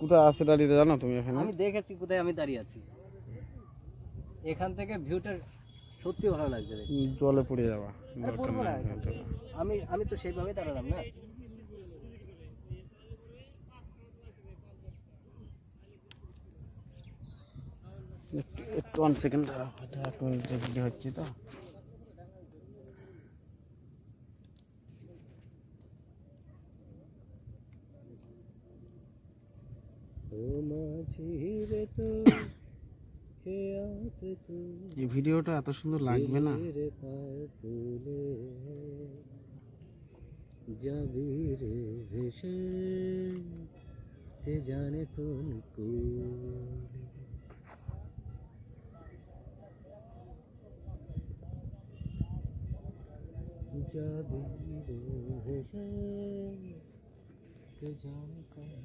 কোথায় আছে দাঁড়িয়ে জানো তুমি এখানে? আমি দেখেছি কোথায় আমি দাঁড়িয়ে আছি। এখান থেকে ভিউটা সত্যি ভালো লাগছে জলে আমি আমি তো সেইভাবে দাঁড়ালাম না। একটু ওয়ান সেকেন্ড দাঁড়াও, এটা এক মিনিটের ভিডিও হচ্ছে তো। এই ভিডিওটা এত সুন্দর লাগবে না। যাবি রে ভেসে জানে কোন যাবে ভেসে জানতাম